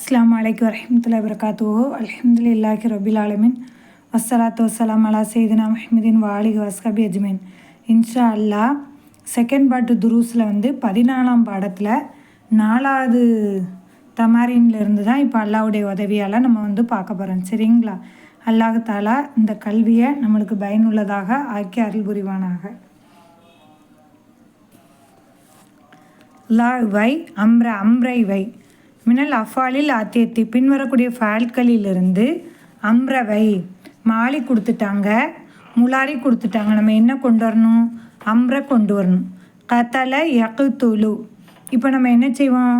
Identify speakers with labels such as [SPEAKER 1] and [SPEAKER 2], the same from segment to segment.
[SPEAKER 1] அஸ்லாம் வலைக்கம் வரமத்துல வரகாத்துவோ அலமதுல்லாஹி ரபில் ஆலமின் வசலாத்து வசலாம் அலா செய்தினா மஹமதின் வாலிக வஸ்கபி அஜ்மீன் இன்ஷா அல்லா செகண்ட் பாட்டு துருஸில் வந்து பதினாலாம் பாடத்தில் நாலாவது தமாரின்லேருந்து தான் இப்போ அல்லாவுடைய உதவியால் நம்ம வந்து பார்க்க போகிறோம் சரிங்களா? அல்லாஹ் தாலா இந்த கல்வியை நம்மளுக்கு பயனுள்ளதாக ஆக்கி அருள் புரிவானாக. லா வை அம்ர அம்ரை வை. மினல் அஃபாலில் ஆத்தியத்தி பின்வரக்கூடிய ஃபால்களிலிருந்து அம்ரவை மாலி கொடுத்துட்டாங்க. முலாரி கொடுத்துட்டாங்க. நம்ம என்ன கொண்டு வரணும்? அம்ர கொண்டு வரணும். கத்தலை யகுத்துலு இப்போ நம்ம என்ன செய்வோம்?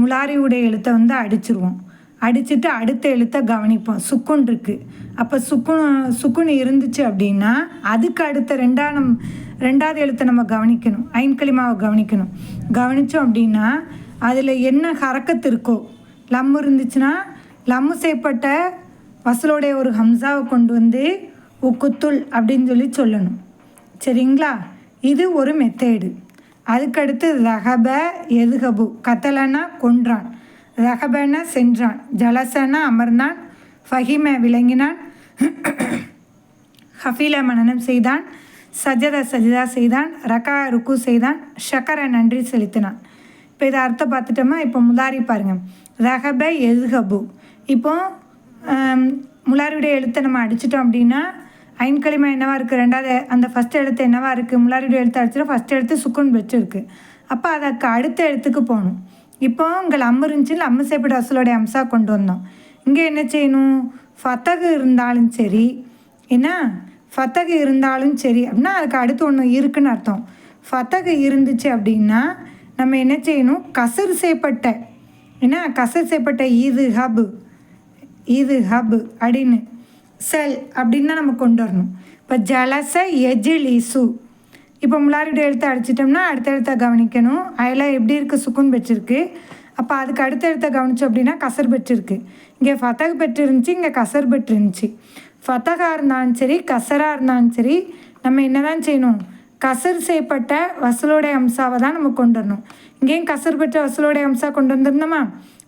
[SPEAKER 1] முலாரியுடைய எழுத்தை வந்து அடிச்சிருவோம். அடிச்சுட்டு அடுத்த எழுத்தை கவனிப்போம். சுக்குன் இருக்குது அப்போ சுக்குன் சுக்குன் இருந்துச்சு அப்படின்னா அதுக்கு அடுத்த ரெண்டாம் ரெண்டாவது எழுத்தை நம்ம கவனிக்கணும். ஐன்களிமாவை கவனிக்கணும். கவனித்தோம் அப்படின்னா அதில் என்ன ஹரக்கத்து இருக்கோ? லம்மு இருந்துச்சுன்னா லம்மு செய்யப்பட்ட வசலோடைய ஒரு ஹம்சாவை கொண்டு வந்து உக்குத்துள் அப்படின்னு சொல்லி சொல்லணும். சரிங்களா? இது ஒரு மெத்தேடு அதுக்கடுத்து ரகப எதுகபு. கத்தலனா கொன்றான். ரகபன சென்றான். ஜலசன அமர்ந்தான். ஃபஹிம விளங்கினான். ஹஃபீல மனனம் செய்தான். சஜத சஜிதா செய்தான். ரகா ருக்கு செய்தான். ஷக்கர நன்றி செலுத்தினான். இப்போ இதை அர்த்தம் பார்த்துட்டோமா? இப்போ முதாரி பாருங்கள் ரகப எதுகபு இப்போ முலாரியுடைய எழுத்தை நம்ம அடிச்சிட்டோம் அப்படின்னா ஐன்களிமா என்னவா இருக்குது ரெண்டாவது அந்த ஃபஸ்ட் எழுத்து என்னவா இருக்குது முலாரியுடைய எழுத்து அடிச்சிடும் ஃபஸ்ட் எழுத்து சுக்குன் வச்சுருக்கு. அப்போ அதுக்கு அடுத்த எழுத்துக்கு போகணும். இப்போ உங்கள் அம்மு இருந்துச்சுன்னு அம்மு சேப்பிட அசலோடைய அம்சா கொண்டு வந்தோம். இங்கே என்ன செய்யணும்? ஃபத்தகு இருந்தாலும் சரி என்ன? ஃபத்தகு இருந்தாலும் சரி அப்படின்னா அதுக்கு அடுத்து ஒன்று இருக்குன்னு அர்த்தம். ஃபத்தகு இருந்துச்சு அப்படின்னா நம்ம என்ன செய்யணும்? கசர் செய்யப்பட்ட என்ன? கசர் செய்யப்பட்ட ஈது ஹபு ஈது ஹபு அப்படின்னு செல் அப்படின்னு தான் நம்ம கொண்டு வரணும். இப்போ ஜலச எஜில் இசு இப்போ முலாரியோட எழுத்து அடிச்சிட்டோம்னா அடுத்த கவனிக்கணும். அதில் எப்படி இருக்குது சுக்குன் பெற்றிருக்கு. அப்போ அதுக்கு அடுத்தடுத்த கவனிச்சோம் அப்படின்னா கசர் பெற்றிருக்கு. இங்கே ஃபத்தக பெற்று இருந்துச்சு இங்கே கசர் பெற்றிருந்துச்சு. ஃபத்தகாக இருந்தாலும் சரி கசராக இருந்தாலும் சரி நம்ம என்ன தான் செய்யணும்? கசர் செய்யப்பட்ட வசலோடைய அம்சாவை தான் நம்ம கொண்டு வரணும். இங்கேயும் கசர் பெற்ற வசலோடைய அம்சா கொண்டு வந்திருந்தோமா?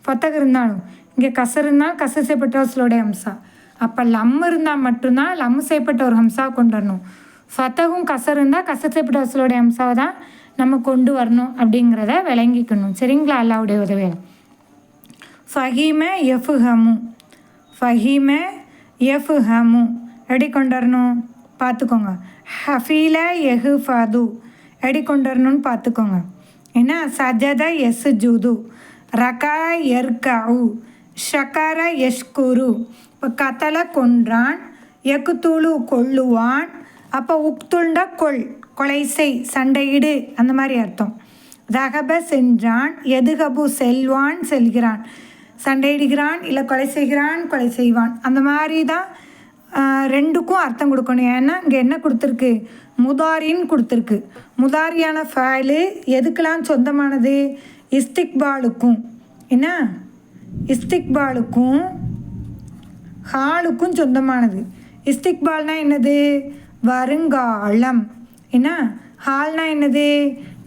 [SPEAKER 1] ஃபத்தக இருந்தாலும். இங்கே கசர் இருந்தால் கசர் செய்யப்பட்ட வசலோடைய அம்சா. அப்போ லம் இருந்தால் மட்டும்தான் லம் செய்யப்பட்ட ஒரு ஹம்சா கொண்டு வரணும். ஃபத்தகும் கசர் இருந்தால் கசர் செய்யப்பட்ட வசலோடைய அம்சாவை தான் நம்ம கொண்டு வரணும் அப்படிங்கிறத விளங்கிக்கணும். சரிங்களா? அல்லாவுடைய உதவியில். ஃபஹீம எஃப்ஹமு. ஃபஹீம எஃப்ஹமு. எப்படி கொண்டு வரணும்? பார்த்துக்கோங்க. ஹஃபீல எஹு ஃபாது. எடி கொண்டு வரணும்னு பார்த்துக்கோங்க. என்ன? சஜத எஸ் ஜூது. ரகா எர்கவு. ஷக்கர எஷ்குரு. இப்போ கத்தலை கொன்றான். எக்குத்தூளு கொள்ளுவான். அப்போ உக்துண்ட கொள். கொலை செய் சண்டையிடு. அந்த மாதிரி அர்த்தம். ரகப சென்றான். எதுகபு செல்வான் செல்கிறான். சண்டையிடுகிறான் இல்லை கொலை செய்கிறான் கொலை செய்வான். அந்த மாதிரி தான் ரெண்டுக்கும் அர்த்தம் கொடுக்கணும். ஏன்னா இங்கே என்ன கொடுத்துருக்கு? முதாரின்னு கொடுத்துருக்கு. முதாரியான ஃபேலு எதுக்கெல்லாம் சொந்தமானது? இஸ்திக்பாலுக்கும். என்ன? இஸ்திக்பாலுக்கும் ஹாலுக்கும் சொந்தமானது. இஸ்திக்பால்னா என்னது? வருங்காலம். என்ன? ஹால்னா என்னது?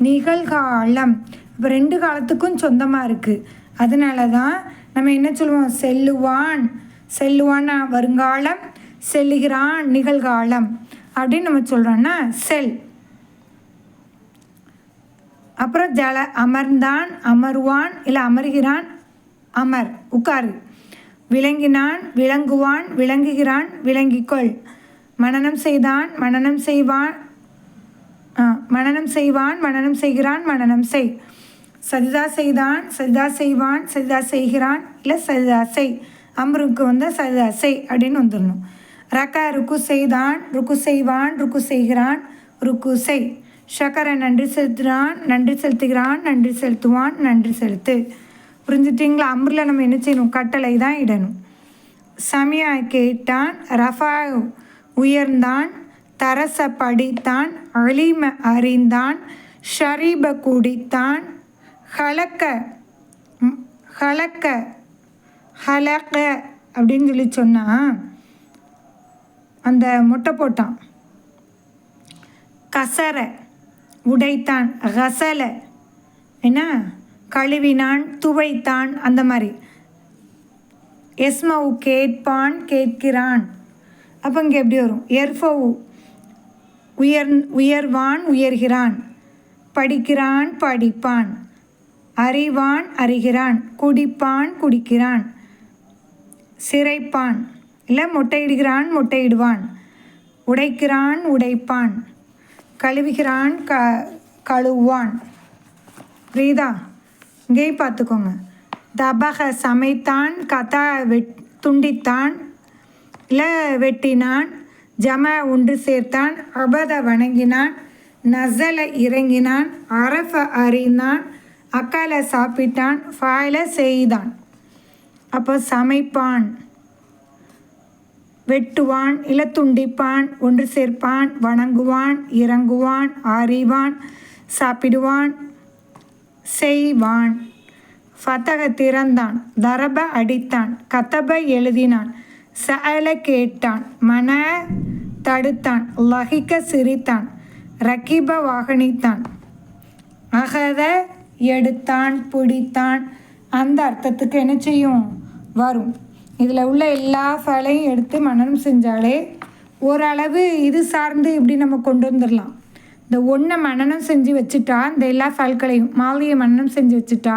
[SPEAKER 1] நிகழ்காலம். இப்போ ரெண்டு காலத்துக்கும் சொந்தமாக இருக்குது அதனால தான் நம்ம என்ன சொல்லுவோம்? செல்லுவான். செல்லுவான்னா வருங்காலம். செல்லுகிறான் நிகழ்காலம். அப்படின்னு நம்ம சொல்கிறோன்னா செல். அப்புறம் ஜல அமர்ந்தான் அமர்வான் இல்லை அமர்கிறான் அமர் உட்காரு. விளங்கினான் விளங்குவான் விளங்குகிறான் விளங்கிக்கொள். மனநம் செய்தான் மனநம் செய்வான் மனநம் செய்வான் மனநம் செய்கிறான் மனநம் செய். சதிதா செய்தான் சதிதா செய்வான் சதிதா செய்கிறான் இல்லை சதிதா செய். அமருக்கு வந்து சதிதா செய் அப்படின்னு வந்துடணும். ரக்க ருக்கு செய்தான் ருக்கு செய்வான் ருக்கு செய்கிறான் ருக்கு செய். ஷக்கரை நன்றி செலுத்துகிறான் நன்றி செலுத்துகிறான் நன்றி செலுத்துவான் நன்றி செலுத்து. புரிஞ்சுட்டிங்களா? அம்ரில் நம்ம என்ன செய்யணும்? கட்டளை தான் இடணும். சமியா கேட்டான் ரஃபா உயர்ந்தான் தரச படித்தான் அலிம அறிந்தான் ஷரீப குடித்தான் ஹலக்க ஹலக்க ஹலக்க அப்படின்னு சொல்லி சொன்னான். அந்த முட்டை போட்டான். கசர உடைத்தான் ரசல என்ன? கழுவினான் துவைத்தான் அந்த மாதிரி. எஸ்மவு கேட்பான் கேட்கிறான். அப்போ இங்கே எப்படி வரும்? எர்ஃபவு. உயர் உயர்வான் உயர்கிறான். படிக்கிறான் படிப்பான். அறிவான் அறிகிறான். குடிப்பான் குடிக்கிறான். சிறைப்பான். இல்லை முட்டையிடுகிறான் முட்டையிடுவான். உடைக்கிறான் உடைப்பான். கழுவுகிறான் க கழுவான் புரியுதா? இங்கேயும் பார்த்துக்கோங்க. தபக சமைத்தான் கதா வெட் துண்டித்தான். இல்லை வெட்டினான் ஜம ஒன்று சேர்த்தான். அபத வணங்கினான் நசல இறங்கினான் அரஃப அறிந்தான் அக்கால சாப்பிட்டான் ஃபாயில செய்தான். அப்போ சமைப்பான். வெட்டுவான் இல்லை துண்டிப்பான் ஒன்று சேர்ப்பான் வணங்குவான் இறங்குவான் ஆறிவான் சாப்பிடுவான் செய்வான். ஃபதக திறந்தான் தரப அடித்தான் கதப எழுதினான் சஅல கேட்டான் மன தடுத்தான் லகிக்க சிரித்தான் ரகிப வாகனித்தான். அகத எடுத்தான் பிடித்தான். அந்த அர்த்தத்துக்கு என்ன செய்யும்? வரும். இதில் உள்ள எல்லா ஃபலையும் எடுத்து மனனம் செஞ்சாலே ஓரளவு இது சார்ந்து இப்படி நம்ம கொண்டு வந்துடலாம் இந்த ஒன்றை மனனம் செஞ்சு வச்சுட்டா இந்த எல்லா ஃபல்களையும் மாலையை மனனம் செஞ்சு வச்சுட்டா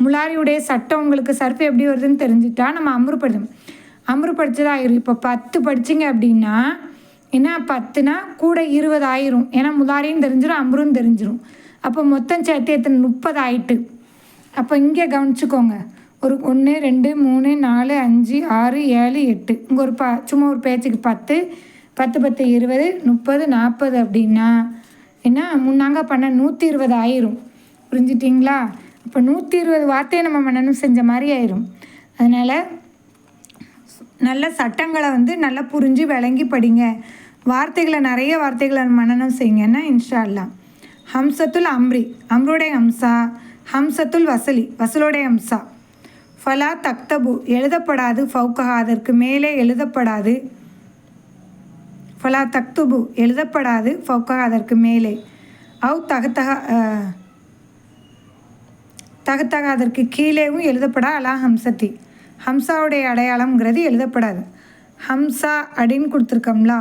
[SPEAKER 1] முலாரியுடைய சட்டம் உங்களுக்கு சர்ஃப் எப்படி வருதுன்னு தெரிஞ்சுட்டா நம்ம அமருப்படுத்தும் அமருப்படுத்தது ஆயிரும் இப்போ பத்து படிச்சிங்க அப்படின்னா என்ன பத்துனா கூட இருபது ஆயிரும் ஏன்னா முலாரியும் தெரிஞ்சிடும் அமரும் தெரிஞ்சிடும் அப்போ மொத்தம் சேர்த்து எத்தனை? முப்பது ஆயிட்டு அப்போ இங்கே கவனிச்சுக்கோங்க. ஒரு ஒன்று ரெண்டு மூணு நாலு அஞ்சு ஆறு ஏழு எட்டு. இங்கே ஒரு ப சும்மா ஒரு பேச்சுக்கு பத்து பத்து பத்து இருபது முப்பது நாற்பது அப்படின்னா என்ன? முன்னாங்க பண்ண நூற்றி இருபது ஆயிரும். புரிஞ்சிட்டிங்களா? இப்போ நூற்றி இருபது வார்த்தையை நம்ம மன்னனும் செஞ்ச மாதிரி ஆயிரும். அதனால் நல்ல சட்டங்களை வந்து நல்லா புரிஞ்சு விளங்கி படிங்க. வார்த்தைகளை நிறைய வார்த்தைகளை மனநம் செய்யுங்கன்னா இன்ஷா ஹம்சத்துல் அம்ரி அம்ருடைய ஹம்சா ஹம்சத்துல் வசலி வசலுடைய ஹம்சா. ஃபலா தக்தபு. எழுதப்படாது. ஃபவுக்கஹா அதற்கு மேலே எழுதப்படாது. ஃபலா தக்துபு. எழுதப்படாது. ஃபவுக்கஹா அதற்கு மேலே. அவு தகத்தக அஹ், தகத்தக அதற்கு கீழேவும் எழுதப்படா. அலா ஹம்சத்தி ஹம்சாவுடைய அடையாளம்ங்கிறது எழுதப்படாது. ஹம்சா அப்படின்னு கொடுத்துருக்கோம்ல.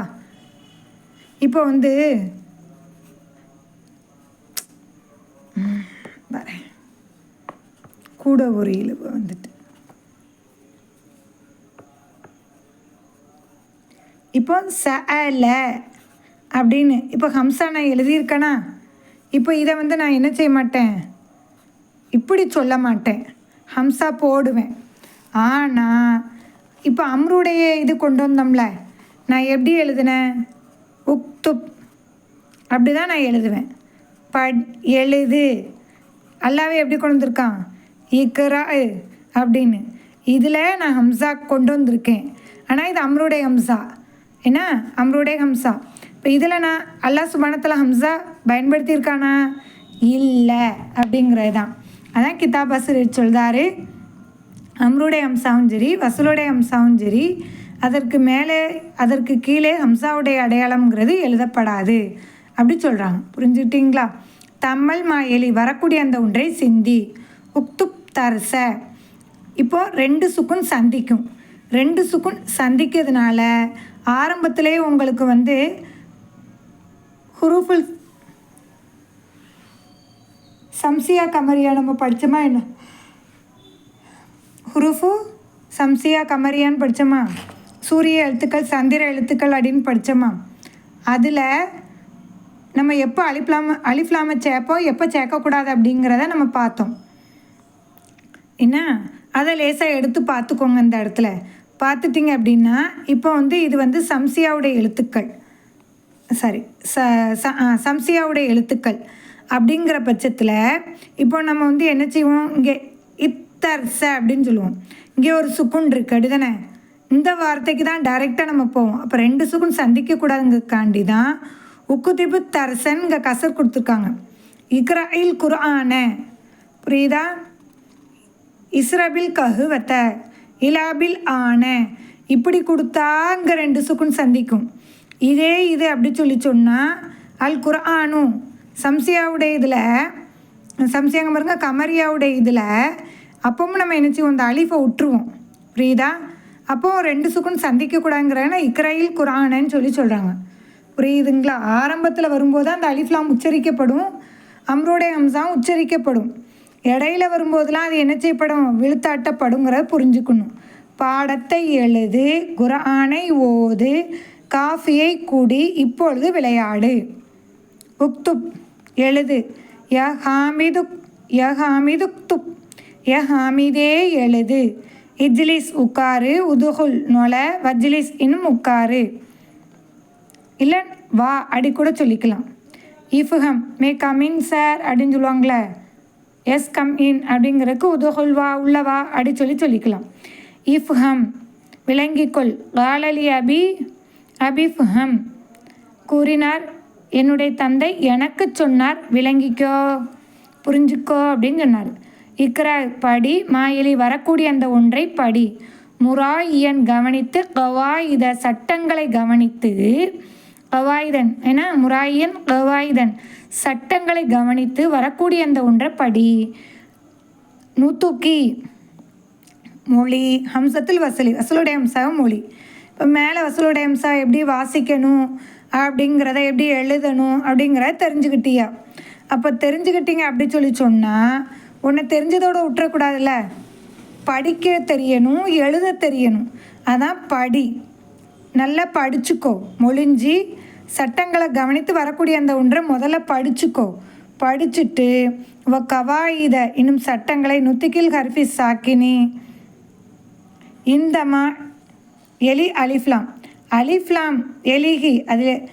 [SPEAKER 1] இப்போ வந்து வரேன். கூட ஒரு இழுவு வந்துட்டு. இப்போ சஅல அப்படின்னு இப்போ ஹம்சா நான் எழுதியிருக்கேனா? இப்போ இதை வந்து நான் என்ன செய்ய மாட்டேன்? இப்படி சொல்ல மாட்டேன். ஹம்சா போடுவேன். ஆனால் இப்போ அம்ருடைய இது கொண்டு வந்தோம்ல நான் எப்படி எழுதினேன்? உக்துப். அப்படி தான் நான் எழுதுவேன். பட் எழுது. அல்லாவே எப்படி கொண்டு வந்திருக்கான்? இக்கரா அப்படின்னு. இதில் நான் ஹம்சா கொண்டு வந்திருக்கேன். ஆனால் இது அம்ருடைய ஹம்சா. என்ன? அம்ருடைய ஹம்சா. இப்போ இதில் நான் அல்லாஹ் சுபானத்தில் ஹம்சா பயன்படுத்தியிருக்கானா? இல்லை அப்படிங்கிறது தான். அதான் கிதாப் ஆசிரியர் சொல்கிறாரு அம்ருடைய ஹம்சாவும் சரி வசூலுடைய ஹம்சாவும் சரி அதற்கு மேலே அதற்கு கீழே ஹம்சாவுடைய அடையாளம்ங்கிறது எழுதப்படாது. அப்படி சொல்கிறாங்க புரிஞ்சுக்கிட்டீங்களா? தம்மல் மாயலி வரக்கூடிய அந்த ஒன்றை சிந்தி. உக்து தர்ச. இப்போது ரெண்டு சுக்குன் சந்திக்கும். ரெண்டு சுக்குன் சந்திக்கிறதுனால ஆரம்பத்திலே உங்களுக்கு வந்து ஹுரூஃபுல் சம்சியா கமரியா நம்ம படித்தோமா என்ன? ஹுருஃபு சம்சியா கமரியான்னு படித்தோமா சூரிய எழுத்துக்கள் சந்திர எழுத்துக்கள் அப்படின்னு படித்தோமா அதில் நம்ம எப்போ அழிப்லாம அலிஃப்லாம சேர்ப்போம் எப்போ சேர்க்கக்கூடாது அப்படிங்கிறத நம்ம பார்த்தோம். என்ன? அதை லேசாக எடுத்து பார்த்துக்கோங்க இந்த இடத்துல. பார்த்துட்டிங்க அப்படின்னா இப்போ வந்து இது வந்து சம்சியாவுடைய எழுத்துக்கள். சாரி ச ச ஆ, சம்சியாவுடைய எழுத்துக்கள். அப்படிங்கிற பட்சத்தில் இப்போ நம்ம வந்து என்ன செய்வோம்? இங்கே இத்தர்ச அப்படின்னு சொல்லுவோம். இங்கே ஒரு சுக்குன் இருக்கு அப்படிதானே? இந்த வார்த்தைக்கு தான் டைரெக்டாக நம்ம போவோம். அப்போ ரெண்டு சுக்குன் சந்திக்கக்கூடாதுங்கக்காண்டி தான் உக்குதிபு தர்சன் இங்கே கசர் கொடுத்துருக்காங்க. இக்ராயில் குரான புரியுதா? இஸ்ரபில் கஹுவத்த இலாபில் ஆன. இப்படி கொடுத்தா அங்கே ரெண்டு சுக்குன் சந்திக்கும். இதே இது அப்படி சொல்லி சொன்னால் அல் குர்ஆனு சம்சியாவுடைய இதில் சம்சியாங்க பாருங்க கமரியாவுடைய இதில் அப்பவும் நம்ம என்ன செய்வோம் அலிஃபை விட்டுருவோம் புரியுதா? அப்போது ரெண்டு சுக்குன் சந்திக்கக்கூடாதுங்கிறனா இக்ரையில் குரானன்னு சொல்லி சொல்கிறாங்க புரியுதுங்களா? ஆரம்பத்தில் வரும்போது அந்த அலிஃப்லாம் உச்சரிக்கப்படும். அம்ரோடைய அம்சம் உச்சரிக்கப்படும். இடையில வரும்போதெல்லாம் அது என்ன செய்யப்படும் விழுத்தாட்டப்படுங்கிறத புரிஞ்சுக்கணும். பாடத்தை எழுது குரானை ஓது காஃபியை குடி இப்பொழுது விளையாடு. உக்துப் எழுது. ய ஹாமிது ய ஹாமிதுக்துப். ய ஹாமிதே எழுது. இஜ்லிஸ் உட்காரு உதுகுல் நொல வஜ்லிஸ் இன்னும் உட்காரு. இல்லை வா அடி கூட சொல்லிக்கலாம். இஃப்ஹம் மே கமின் சார் அப்படின்னு சொல்லுவாங்களே எஸ் கம் இன் அப்படிங்கிறதுக்கு உதுகுல் வா உள்ள வா அப்படி சொல்லி சொல்லிக்கலாம். இஃப்ஹம் விளங்கிக்கொள். காலலி அபி அபிஃப்ஹம். கூறினார் என்னுடைய தந்தை எனக்கு சொன்னார் விளங்கிக்கோ புரிஞ்சுக்கோ அப்படின்னு சொன்னார். இக்ரா படி மாயிலி வரக்கூடிய அந்த ஒன்றை படி முராயியன் கவனித்து கவாயுத சட்டங்களை கவனித்து கவாயுதன் ஏன்னா முராயியன் கவாயுதன் சட்டங்களை கவனித்து வரக்கூடிய அந்த ஒன்றை படி நூத்துக்கி. மொழி ஹம்சத்தில் வசலி வசலுடைய அம்சாவும் மொழி. இப்போ மேலே வசலுடைய ஹம்சா எப்படி வாசிக்கணும் அப்படிங்கிறத எப்படி எழுதணும் அப்படிங்கிறத தெரிஞ்சுக்கிட்டியா? அப்போ தெரிஞ்சுக்கிட்டீங்க அப்படி சொல்லி சொன்னால் உன்னை தெரிஞ்சதோடு விட்டுறக்கூடாதுல்ல படிக்க தெரியணும் எழுத தெரியணும். அதான் படி. நல்லா படிச்சுக்கோ. மொழிஞ்சி சட்டங்களை கவனித்து வரக்கூடிய அந்த ஒன்றை முதல்ல படிச்சுக்கோ. படிச்சுட்டு வ கவாயித இன்னும் சட்டங்களை நுத்திக்கில் ஹர்ஃபி சாக்கினி. இந்தமா எலி அலிஃப்லாம். அலிஃப்லாம் எலிகி அதில்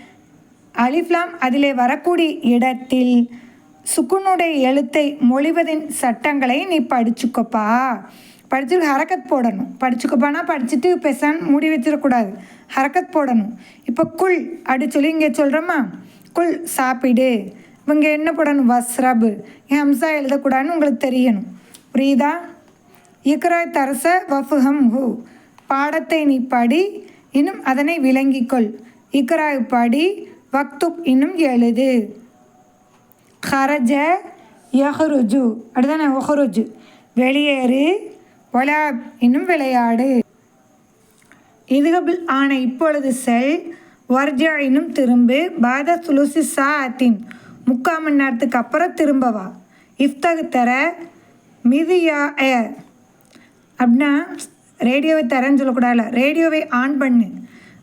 [SPEAKER 1] அலிஃப்லாம் அதிலே வரக்கூடிய இடத்தில் சுக்குனுடைய எழுத்தை மொழிவதின் சட்டங்களை நீ படிச்சுக்கோப்பா. படிச்சிருக்கு ஹரக்கத் போடணும். படிச்சுக்கோப்பானா படிச்சுட்டு பெசான் மூடி வச்சிடக்கூடாது ஹரக்கத் போடணும். இப்போ குள் அப்படி சொல்லி இங்கே சொல்கிறோமா குள் சாப்பிடு. இவங்க என்ன போடணும்? வஸ்ரபு. ஹம்சா எழுதக்கூடாதுன்னு உங்களுக்கு தெரியணும். புரியுதா? இக்ராய் தரச வஃபுஹம் ஹூ. பாடத்தை நீ படி இன்னும் அதனை விளங்கிக்கொள். இக்ராய் படி வக்துப் இன்னும் எழுது. ஹரஜ யஹ்ருஜு. அப்படிதானே? ஒஹருஜு. வெளியேறு. ஒலாப் இன்னும் விளையாடு. இதுகபில் ஆன இப்பொழுது செல் வர்ஜா இன்னும் திரும்பு பாத துளசி சா அத்தின் முக்கால் மணி நேரத்துக்கு அப்புறம் திரும்ப வா. இஃப்தகு தர மிதியா ஏ. அப்படின்னா ரேடியோவை தரேன்னு சொல்லக்கூடாதுல ரேடியோவை ஆன் பண்ணு.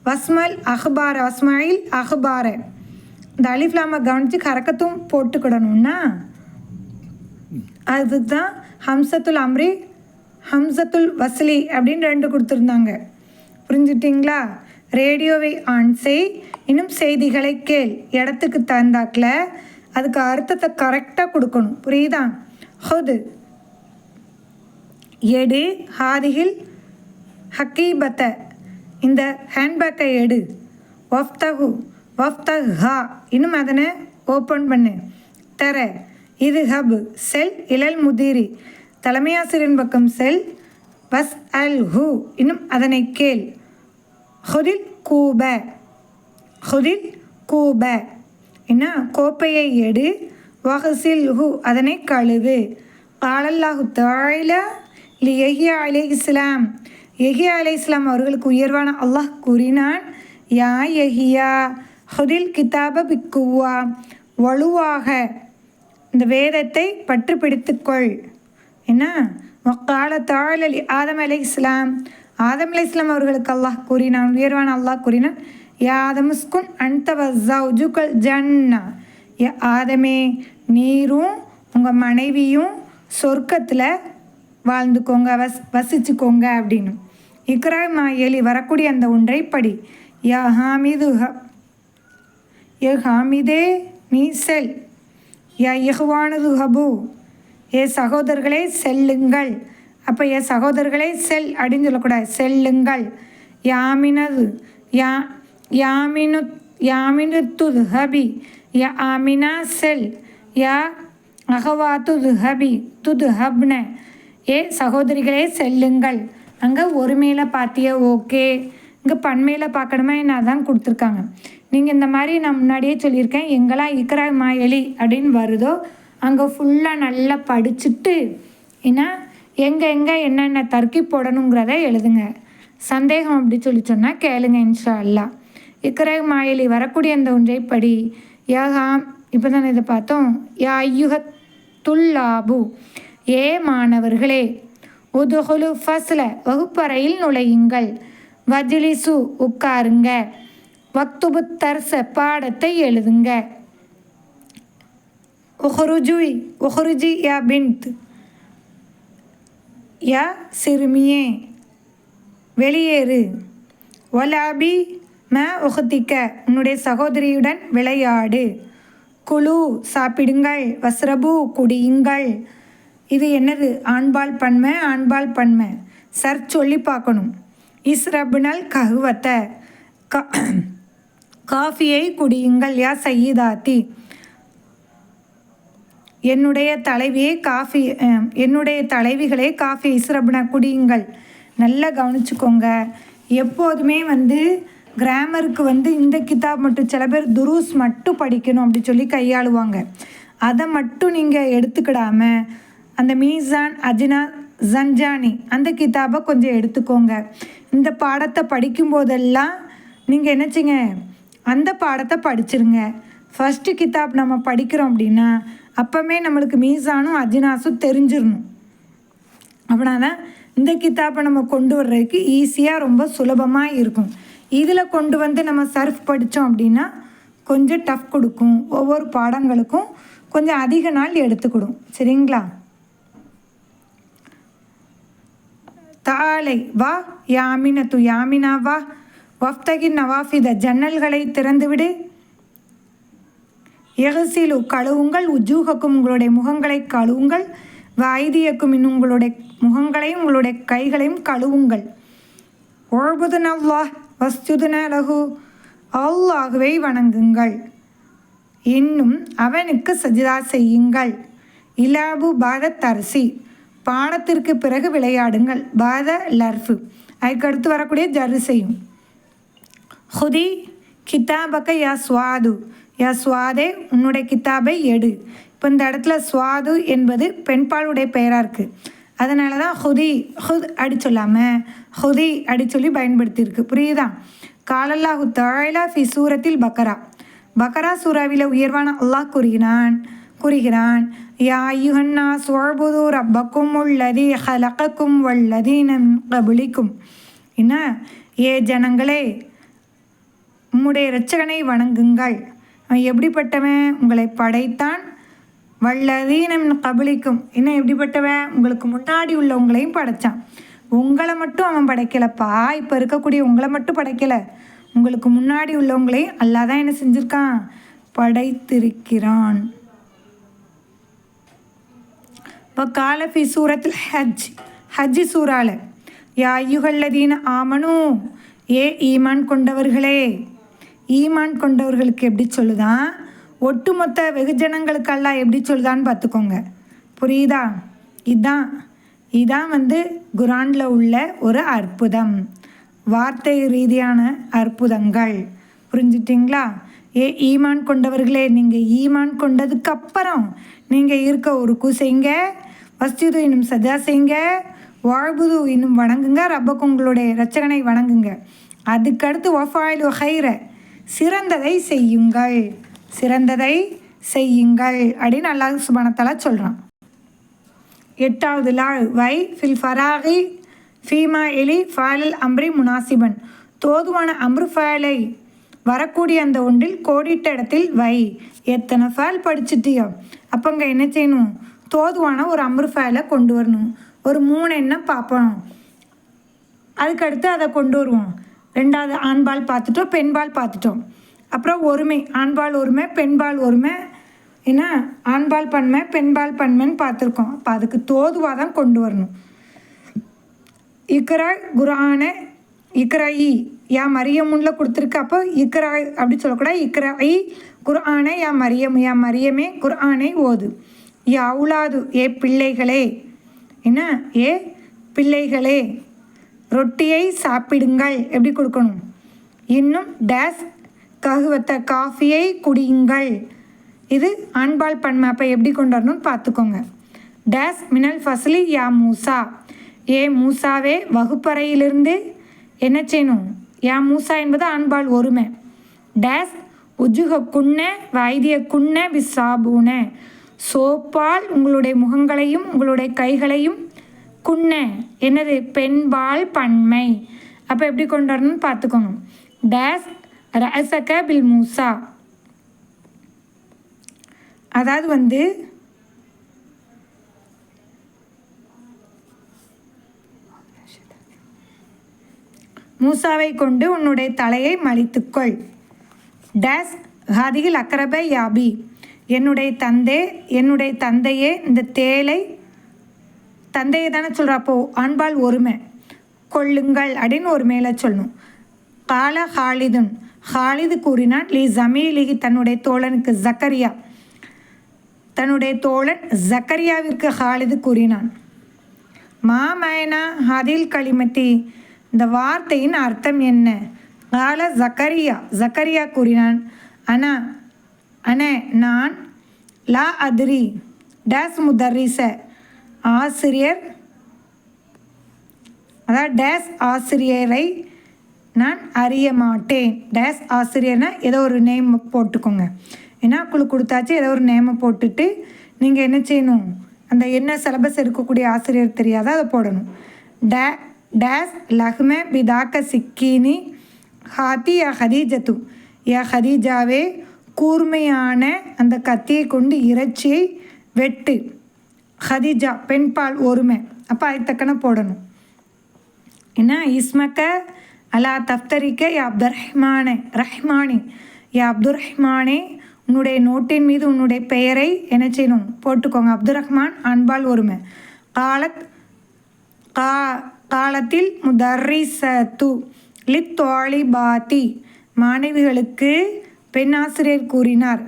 [SPEAKER 1] வஸ்மல் அஹ்பார வஸ்மாயில் அஹ்பார. இந்த அலிஃப்லாமை கவனித்து கரக்கத்தும் போட்டுக்கிடணும்னா அதுதான் ஹம்சத்துல் அம்ரி ஹம்சத்துல் வசலி அப்படின்னு ரெண்டு கொடுத்துருந்தாங்க. புரிஞ்சுட்டிங்களா? ரேடியோவை ஆன் செய் இன்னும் செய்திகளை கேள். இடத்துக்கு தந்தாக்கில் அதுக்கு அர்த்தத்தை கரெக்டாக கொடுக்கணும். புரியுதா? ஹொது. எடு ஹாதிகில் ஹக்கீபத்த. இந்த ஹேண்ட்பேக்கை எடு. வஃப்தகு வஃப்தக் ஹா இன்னும் அதனை ஓப்பன் பண்ணு. தர. இது ஹப். செல் இழல் முதிரி. தலைமையாசிரியன் பக்கம் செல். வஸ் அல் ஹூ. இன்னும் அதனை கேள். ஹொதில் கூப. ஹொதில் கூப. என்ன? கோப்பையை எடு. வஹசில் ஹு. அதனை கழுவு காலல்லாஹு தாயிலா லி எஹியா அலே இஸ்லாம் எஹியா அலே இஸ்லாம் அவர்களுக்கு உயர்வான அல்லாஹ் கூறினான் யா எஹியா ஹுதில் கிதாப பிக்குவா வலுவாக இந்த வேதத்தை பற்று பிடித்துக்கொள் என்ன? வக்கால தாழலி ஆதம் அலை இஸ்லாம் ஆதம் அலை இஸ்லாம் அவர்களுக்கு அல்லாஹ் கூறினான் உயர்வான அல்லாஹ் கூறினான். யா ஆதமுஸ்குன் அன்தவ ஜவுஜுகல் ஜன்னா. யா ஆதமே நீரும் உங்கள் மனைவியும் சொர்க்கத்தில் வாழ்ந்துக்கோங்க வஸ் வசிச்சுக்கோங்க அப்படின்னு. இக்ராமா எலி வரக்கூடிய அந்த ஒன்றை படி. யா ஹாமிது ஹ ஏ ஹாமிதே நீ செல். யா இஹ்வானது ஹபு. ஏ சகோதரர்களே செல்லுங்கள். அப்போ ஏ சகோதரர்களே செல் அப்படின்னு சொல்லக்கூடாது. செல்லுங்கள். யாமினது யா யாமினு யாமினுத்து ஹபி யா ஆமினா செல். யா அகவாத்து ஹபி துது ஹப்ன ஏ சகோதரிகளே செல்லுங்கள். அங்கே ஒருமையில் பார்த்தியா ஓகே. இங்கே பன்மையில் பார்க்கணுமா என்ன தான் கொடுத்துருக்காங்க. நீங்கள் இந்த மாதிரி நான் முன்னாடியே சொல்லியிருக்கேன். எங்கெல்லாம் இக்கரா மாயலி அப்படின்னு வருதோ அங்கே ஃபுல்லாக நல்லா படிச்சுட்டு ஏன்னா எங்கே எங்கே என்னென்ன தர்க்கி போடணுங்கிறத எழுதுங்க. சந்தேகம் அப்படி சொல்லி சொன்னால் கேளுங்க இன்ஷா அல்லா இக்கரை மாயலி வரக்கூடிய அந்த ஒன்றை படி யாகாம் இப்போ தானே இதை பார்த்தோம். யா ஐயுக துல்லாபு ஏ மாணவர்களே உதுகுலு ஃபஸ்ல வகுப்பறையில் நுழையுங்கள். வஜிலிசு உட்காருங்க. வக்துபு தர்ச பாடத்தை எழுதுங்க. உஹ்ருஜுய் உஹ்ருஜி யா பின்த் யா சிறுமியே வெளியேறு ஒலாபி ம உஹத்திக்க உன்னுடைய சகோதரியுடன் விளையாடு குழு சாப்பிடுங்கள் வஸ்ரபு குடியுங்கள் இது என்னது ஆண்பால் பன்மை ஆண்பால் பன்மை சர் சொல்லி பார்க்கணும் இஸ்ரபுனல் கஹுவத்தை கா காஃபியை குடியுங்கள் யா சையீதாத்தி என்னுடைய தலைவியே காஃபி என்னுடைய தலைவிகளே காஃபி சிறப்புன குடியுங்கள். நல்லா கவனிச்சுக்கோங்க. எப்போதுமே வந்து கிராமருக்கு வந்து இந்த கிதாப் மட்டும் சில பேர் துருஸ் மட்டும் படிக்கணும் அப்படி சொல்லி கையாளுவாங்க. அதை மட்டும் நீங்கள் எடுத்துக்கிடாம அந்த மீசான் அஜினா ஜன்ஜானி அந்த கிதாபை கொஞ்சம் எடுத்துக்கோங்க. இந்த பாடத்தை படிக்கும்போதெல்லாம் நீங்கள் என்னச்சிங்க? அந்த பாடத்தை படிச்சிருங்க. ஃபஸ்ட்டு கிதாப் நம்ம படிக்கிறோம் அப்படின்னா அப்போவே நம்மளுக்கு மீசானும் அஜினாஸும் தெரிஞ்சிடணும் அப்படின்னா தான் இந்த கித்தாப்பை நம்ம கொண்டு வர்றதுக்கு ஈஸியாக ரொம்ப சுலபமாக இருக்கும். இதில் கொண்டு வந்து நம்ம சர்ஃப் படித்தோம் அப்படின்னா கொஞ்சம் டஃப் கொடுக்கும். ஒவ்வொரு பாடங்களுக்கும் கொஞ்சம் அதிக நாள் எடுத்துக்கிடும். சரிங்களா? தாளை வா யாமினத்து யாமினா வா. வஃப்தகின் நவாஃபித ஜன்னல்களை திறந்துவிடு. எகசிலு கழுவுங்கள் உஜூகக்கும் உங்களுடைய முகங்களை கழுவுங்கள். வைதியக்கும் இன்னும் உங்களுடைய முகங்களையும் உங்களுடைய கைகளையும் கழுவுங்கள். ஒழுபுதன் அல்லாஹ் வஸ்துதன லகு அல்லாஹுவை வணங்குங்கள். இன்னும் அவனுக்கு சஜிதா செய்யுங்கள். இலாபு பாரத் தரிசி. பானத்திற்கு பிறகு விளையாடுங்கள். பாத லர்ஃபு. அதுக்கடுத்து வரக்கூடிய ஜரிசையும் ஹுதி கிதாபக்க யா சுவாது. யா ஸ்வாதே உன்னுடைய கிதாபை எடு. இப்போ இந்த இடத்துல சுவாது என்பது பெண்பாளுடைய பெயராக இருக்குது அதனால தான் ஹுதி ஹுத் அடி சொல்லாமல் ஹுதி அடி சொல்லி பயன்படுத்தியிருக்கு. புரியுதா? காலல்லாஹு தாயிலா ஃபி சூரத்தில் பக்கரா. பக்கரா சூறாவில் உயர்வான அல்லாஹ் கூறுகிறான் கூறுகிறான் யா ஐயுஹன்னா சுவபுது ரப்பக்கும் உள்ளதி ஹலக்கக்கும் வல்லதீனம் கபுலிக்கும். என்ன? ஏ ஜனங்களே உம்முடைய இரட்சகனை வணங்குங்கள். எப்படிப்பட்டவன்? உங்களை படைத்தான் வல்லதீனம் கபலிக்கும். இன்னும் எப்படிப்பட்டவன்? உங்களுக்கு முன்னாடி உள்ளவங்களையும் படைச்சான். உங்களை மட்டும் அவன் படைக்கலப்பா. இப்போ இருக்கக்கூடிய உங்களை மட்டும் படைக்கலை. உங்களுக்கு முன்னாடி உள்ளவங்களையும் அல்லாதான் என்ன செஞ்சிருக்கான்? படைத்திருக்கிறான். இப்போ காலஃபி சூரத்தில் ஹஜ். ஹஜ்ஜி சூறால. யா ஐயுகல்லதீன ஆமனு. ஏ ஈமான் கொண்டவர்களே. ஈமான் கொண்டவர்களுக்கு எப்படி சொல்லுதான் ஒட்டுமொத்த வெகுஜனங்களுக்கெல்லாம் எப்படி சொல்லுதான்னு பார்த்துக்கோங்க. புரியுதா? இதுதான் இதான் வந்து குரானில் உள்ள ஒரு அற்புதம். வார்த்தை ரீதியான அற்புதங்கள். புரிஞ்சிட்டிங்களா? ஏ ஈமான் கொண்டவர்களே நீங்கள் ஈமான் கொண்டதுக்கப்புறம் நீங்கள் இருக்க ஒரு செய்யுங்க வஸ்துது இன்னும் சஜா செய்யுங்க வாழ்புது இன்னும் வணங்குங்க ரப்பக்கு உங்களுடைய ரச்சகனை வணங்குங்க. அதுக்கடுத்து ஒஃபாயில் ஹைர சிறந்ததை செய்யுங்கள். சிறந்ததை செய்யுங்கள் அப்படின்னு அல்லாஹ் சுபானத்தாலா சொல்கிறான் எட்டாவது லாள் வை ஃபில் ஃபராகி ஃபீமா எலி ஃபாலில் அம்ரி முனாசிபன். தோதுவான அம்ரு ஃபேலை வரக்கூடிய அந்த ஒன்றில் கோடிட்ட இடத்தில் வை. எத்தனை ஃபேல் படிச்சுட்டியோ. அப்போ அங்கே என்ன செய்யணும்? தோதுவான ஒரு அம்ரு ஃபேலை கொண்டு வரணும். ஒரு மூணு எண்ணம் பார்ப்போம். அதுக்கடுத்து அதை கொண்டு வருவோம். ரெண்டாவது ஆண்பால் பார்த்துட்டோம் பெண்பால் பார்த்துட்டோம். அப்புறம் ஒருமை ஆண்பால் ஒருமை பெண்பால் ஒருமை என்ன? ஆண்பால் பன்மை பெண்பால் பன்மைன்னு பார்த்துருக்கோம். அப்போ அதுக்கு தோதுவாக தான் கொண்டு வரணும். இக்கரா குரான இக்ராயி யா மரியமுன்ல கொடுத்துருக்கு. அப்போ இக்கரா அப்படி சொல்லக்கூடாது. இக்ராயி குர்ஆனை யா மரியம் யா மரியமே குர்ஆனை ஓது. யா அவுலாது ஏ பிள்ளைகளே. என்ன? ஏ பிள்ளைகளே. ரொட்டியை சாப்பிடுங்கள். எப்படி கொடுக்கணும்? இன்னும் டேஸ் ககுவத்த காஃபியை குடியுங்கள். இது ஆண்பால் பன்மாப்பை எப்படி கொண்டு வரணும்னு பார்த்துக்கோங்க. டேஸ் மினல் ஃபஸ்லி யா மூசா. ஏ மூசாவே வகுப்பறையிலிருந்து என்ன செய்யணும்? யா மூசா என்பது ஆண்பால் ஒருமை. டேஸ் உஜுக குன்ன வைத்திய குன்ன பிசாபூன. சோப்பால் உங்களுடைய முகங்களையும் உங்களுடைய கைகளையும் குன்ன என்னது பெண்பால் பன்மை. அப்போ எப்படி கொண்டு வரணும்னு பார்த்துக்கோங்க. டேஸ் ரசக பில் மூசா. அதாவது வந்து மூசாவை கொண்டு உன்னுடைய தலையை மலித்துக்கொள். டேஸ் ஹதியில் அக்கரப யாபி என்னுடைய தந்தை என்னுடைய தந்தையே இந்த தேலை தந்தையை தானே சொல்கிறா அப்போ ஆண்பால் ஒருமை. கொள்ளுங்கள் அப்படின்னு ஒரு மேலே சொல்லணும் கால ஹாலிதுன். ஹாலிது கூறினான் லீ ஜமீலிகி தன்னுடைய தோழனுக்கு ஜக்கரியா. தன்னுடைய தோழன் ஜக்கரியாவிற்கு ஹாலிது கூறினான். மாமயனா ஹதில் களிமத்தி இந்த வார்த்தையின் அர்த்தம் என்ன? கால ஜக்கரியா. ஜக்கரியா கூறினான் அண்ணா அண்ணே நான் லா அதிரி டேஸ் முதர்ரிச. ஆசிரியர் அதாவது டேஸ் ஆசிரியரை நான் அறிய மாட்டேன். டேஸ் ஆசிரியர்னா ஏதோ ஒரு நேம் போட்டுக்கோங்க. ஏன்னா குழு கொடுத்தாச்சு? ஏதோ ஒரு நேமை போட்டுட்டு நீங்கள் என்ன செய்யணும்? அந்த என்ன சிலபஸ் இருக்கக்கூடிய ஆசிரியர் தெரியாத அதை போடணும். டே டேஸ் லஹ்ம பிதாக்க சிக்கினி ஹாத்தி யா ஹதீஜத்து யா ஹதீஜாவே கூர்மையான அந்த கத்தியை கொண்டு இறைச்சியை வெட்டு. ஹதீஜா பெண்பால் ஒருமை. அப்போ அதுத்தக்கன போடணும். என்ன? இஸ்மக்க அலா தஃப்தரிக்க யா அப்துர் ரஹ்மானே ரஹ்மானி யா அப்துர் ரஹ்மானே உன்னுடைய நோட்டின் மீது உன்னுடைய பெயரை என்ன செய்யணும்? போட்டுக்கோங்க. அப்துர் ரஹ்மான் அன்பால் ஒருமை. காலத் கா காலத்தில் முதர்ரிசத்து லித் பாத்தி மாணவிகளுக்கு பெண்ணாசிரியர் கூறினார்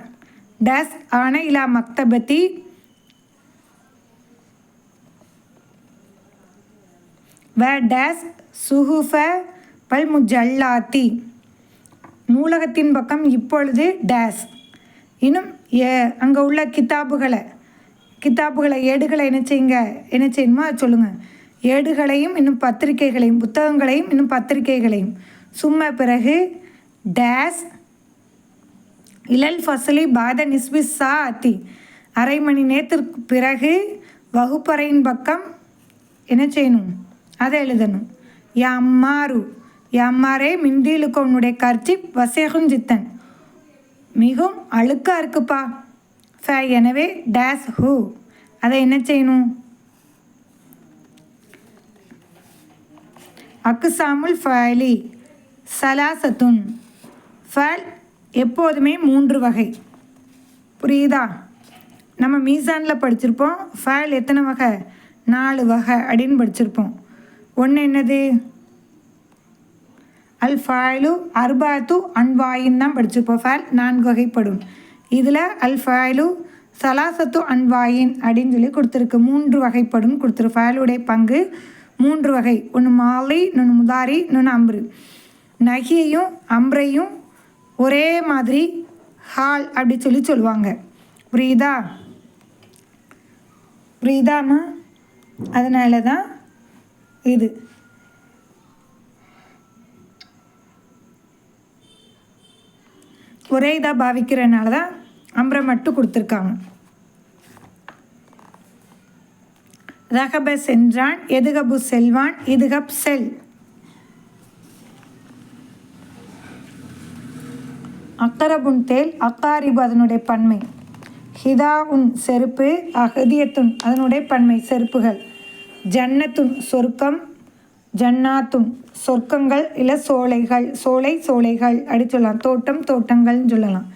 [SPEAKER 1] டஸ் ஆன இலா மக்தபத்தி வ டேஸ் சுஹுஃப பல் முஜல்லாத்தி நூலகத்தின் பக்கம் இப்பொழுது டேஸ். இன்னும் ஏ அங்கே உள்ள கித்தாபுகளை கித்தாபுகளை ஏடுகளை என்ன செய்யுங்க? என்ன செய்யணுமோ அதை சொல்லுங்கள் ஏடுகளையும் இன்னும் பத்திரிகைகளையும் புத்தகங்களையும் இன்னும் பத்திரிகைகளையும். சும்மா பிறகு டேஸ் இளல் ஃபசலி பாத நிஸ்பி சா அத்தி அரை மணி நேரத்திற்கு பிறகு வகுப்பறையின் பக்கம் என்ன செய்யணும்? அதை எழுதணும். யா அம்மாரு. அம்மாரே மிந்திலுக்கு உன்னுடைய கர்ச்சி வசேகும் சித்தன். மிகவும் அழுக்காக இருக்குப்பா. ஃப எனவே டேஸ் ஹூ. அதை என்ன செய்யணும்? அக்குசாமுல் ஃபலி சலாசத்துன். ஃபல் எப்போதுமே மூன்று வகை. புரியுதா? நம்ம மீசானில் படிச்சிருப்போம். ஃபேல் எத்தனை வகை? நாலு வகை அப்படின்னு படிச்சிருப்போம். ஒன்று என்னது? அல் ஃபாயிலு அர்பாத்து அன்வாயின் தான் படிச்சிருப்போம். ஃபேல் நான்கு வகைப்படும். இதில் அல் ஃபாயிலு சலாசத்து அன்வாயின் அப்படின்னு சொல்லி கொடுத்துருக்கு. மூன்று வகைப்படும் கொடுத்துரு. ஃபேலுடைய பங்கு மூன்று வகை. ஒன்று மாலை இன்னொன்று முதாரி இன்னொன்று அம்ரு. நகியையும் அம்ரையும் ஒரே மாதிரி ஹால் அப்படி சொல்லி சொல்லுவாங்க. புரியுதா? புரியுதாம்மா? அதனால தான் இது. ஒரே இதாக பாவிக்கிறனால தான் அம்பரை மட்டும் கொடுத்துருக்காங்க. ரகப சென்றான் எதுகபு செல்வான் இதுகப் செல். அக்கரபுன் தேல் அக்காரிபு அதனுடைய பன்மை. ஹிதா உன் செருப்பு அகதியத்துன் அதனுடைய பன்மை செருப்புகள். ஜன்னத்துன் சொர்க்கம் ஜன்னாத்துன் சொர்க்கங்கள் இல்லை சோலைகள் சோலை சோலைகள் அப்படி சொல்லலாம். தோட்டம் தோட்டங்கள்னு சொல்லலாம்.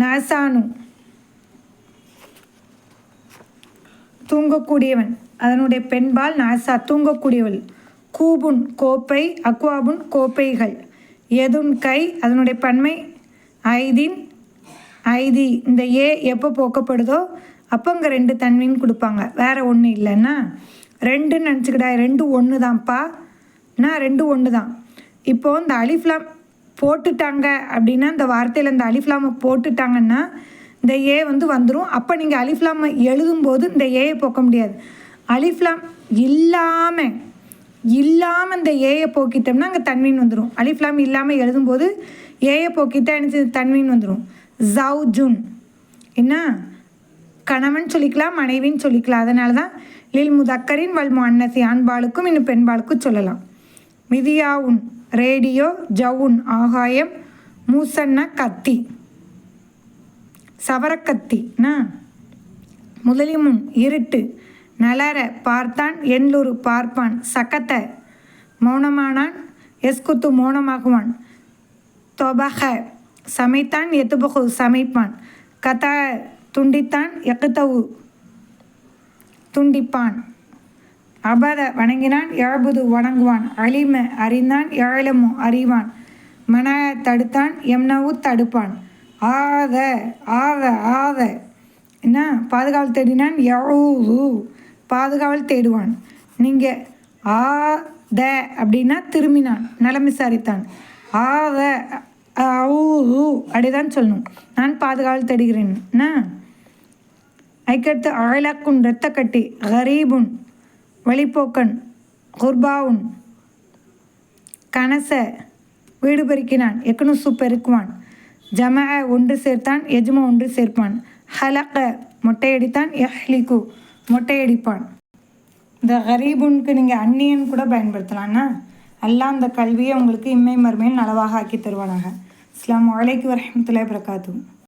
[SPEAKER 1] நாசானு தூங்கக்கூடியவன். அதனுடைய பெண்பால் நாசா தூங்கக்கூடியவள். கூபுன் கோப்பை அக்வாபுன் கோப்பைகள். எதுன் கை அதனுடைய பன்மை ஐதின் ஐதி. இந்த ஏ எப்போ போக்கப்படுதோ அப்போ இங்கே ரெண்டு தன்மைன்னு கொடுப்பாங்க. வேறு ஒன்றும் இல்லைன்னா ரெண்டுன்னு நினச்சிக்கிட்டா ரெண்டு ஒன்று தான்ப்பா நான் ரெண்டு ஒன்று தான் இப்போது இந்த அலிஃப்லாம் போட்டுட்டாங்க அப்படின்னா இந்த வார்த்தையில் இந்த அலிஃப்லாமை போட்டுட்டாங்கன்னா இந்த ஏ வந்து வந்துடும் அப்போ நீங்கள் அலிஃப்லாமை எழுதும்போது இந்த ஏயை போக்க முடியாது. அலிஃப்லாம் இல்லாமல் இல்லாமல் இந்த ஏயை போக்கிட்டோம்னா அங்கே தன்மீன் வந்துடும் அலிஃப்லாம் இல்லாமல் எழுதும்போது ஏயை போக்கிட்டா எனக்கு தன்மீன் வந்துடும் ஜவுஜுன். என்ன? கணவன் சொல்லிக்கலாம் மனைவின்னு சொல்லிக்கலாம். அதனால தான் லில் முதக்கரின் வல் முன்னசி ஆண்பாளுக்கும் இன்னும் பெண்பாளுக்கும் சொல்லலாம். மிதியாவுன் ரேடியோ ஜவுன் ஆகாயம் மூசன்னா கத்தி. சவரக்கத்தினா முதலிமுன் இருட்டு. நலர பார்த்தான் எண்லூர் பார்ப்பான் சக்கத்த மௌனமானான் எஸ்குத்து மௌனமாகுவான். தொபக சமைத்தான் எத்துபகு சமைப்பான். கத துண்டித்தான் எக்குத்தவு. துண்டிப்பான். அபத வணங்கினான் எழுபது வணங்குவான். அலிம அறிந்தான் ஏழமு அறிவான். மன தடுத்தான் எம்னவு தடுப்பான். ஆத ஆத ஆத என்ன? பாதுகாவல் தேடினான் எழு பாதுகாவல் தேடுவான். நீங்கள் ஆ த அப்படின்னா திரும்பினான் நலம் விசாரித்தான். ஆத ஊ அப்படிதான் சொல்லணும். நான் பாதுகாவல் தேடுகிறேன். என்ன? ஐக்கடுத்து அழலக்குன் இரத்தக்கட்டி ஹரீபுன் வழிப்போக்கன் குர்பாவுன். கனச வீடு பெருக்கினான் எக்னுசு பெருக்குவான். ஜம ஒன்று சேர்த்தான் எஜ்ம ஒன்று சேர்ப்பான். ஹலக மொட்டையடித்தான் எஹ்லிகு மொட்டையடிப்பான். இந்த ஹரீபுனுக்கு நீங்கள் அந்நியன் கூட பயன்படுத்தலாம்னா அல்லா அந்த கல்வியை உங்களுக்கு இம்மை மறுமையில் நலவாக ஆக்கி தருவானாக. இஸ்லாம் அலைக்கும் வரமத்துல வரகாத்துஹு